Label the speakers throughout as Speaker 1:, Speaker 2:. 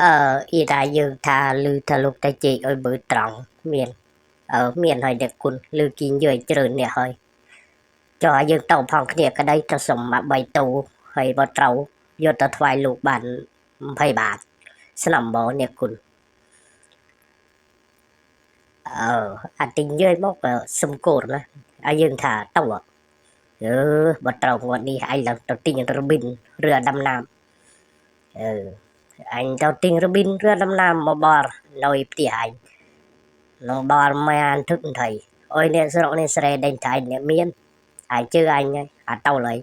Speaker 1: អឺអ៊ីតាយើងថាឮថាលោកតាជែកឲ្យបើត្រង់មានអឺមានហើយអ្នកគុណឮគីងយើច្រើនអ្នកហើយចុះឲ្យយើងទៅផងគ្នាក្តីទៅសុំមក3តូហើយបើត្រូវយកទៅថ្វាយលោកបាន20បាតស្នំបងអ្នកគុណអឺអាទិញយើមកក៏សុំកូនណាឲ្យយើងថាទៅអឺបើត្រូវងួតនេះឯងឡើងទៅទិញរប៊ីនឬអាដំណាំអឺ អញទៅទិញរប៊ីនឬដំណាំមកបរនៅផ្ទះអញនៅបរមិនអានทึកថៃអុយអ្នកស្រុកនេះស្រែដេញថៃអ្នកមានអញជឿអញហើយអាតោលហើយ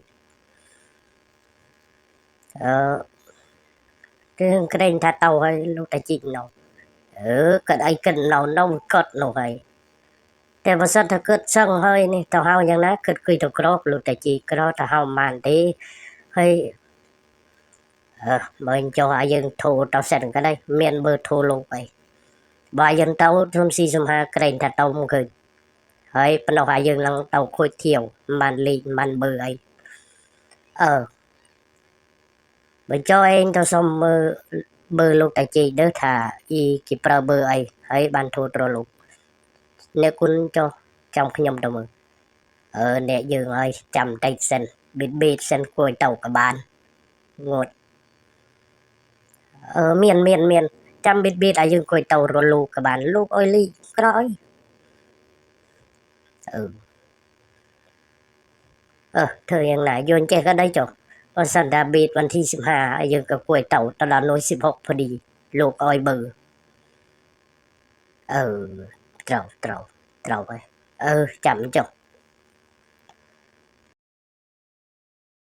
Speaker 1: អឺគឺក្រែងថាតោហើយលោកតាជីកនៅអឺកាត់អីកិននៅនៅកត់នោះហើយតែបើសិនថាគិតសឹងហើយនេះទៅហៅយ៉ាងណាគិតគិតទៅក្របលោកតាជីកក្រទៅហៅមិនបានទេហើយអឺ បើអញចុះឲ្យយើងធូរទៅសិនក៏ដែរមានបើធូរលោកអីបើយើងទៅខ្ញុំស៊ីសំហាក្រែងថាទៅមកឃើញហើយប៉ុណ្ណោះឲ្យយើងឡើងទៅខូចធៀវមិនបានលេខមិនបានបើអីអឺបើចុះឯងទៅសុំមើលបើលោកតាជ័យដើថាអ៊ីគេប្រើបើអីហើយបានធូរត្រលោកអ្នកគុណចុះចាំខ្ញុំទៅមើលអឺអ្នកយើងឲ្យចាំតិចសិនប៊ីតប៊ីតសិនគួយទៅក៏បានងត់ អឺមានមានមានចាំប៊ីតប៊ីតឲ្យយើងអង្គុយទៅរលូកក៏បានលោកអុយលីក្រោយអឺអឺធ្វើយ៉ាងណាយន់ចេះក៏ដីចុះបើសិនតាប៊ីតวันที่15ឲ្យយើងក៏អង្គុយទៅទៅដល់នោះ16พอดีលោកអុយបើអឺត្រូវត្រូវត្រូវហើយអឺចាំចុះ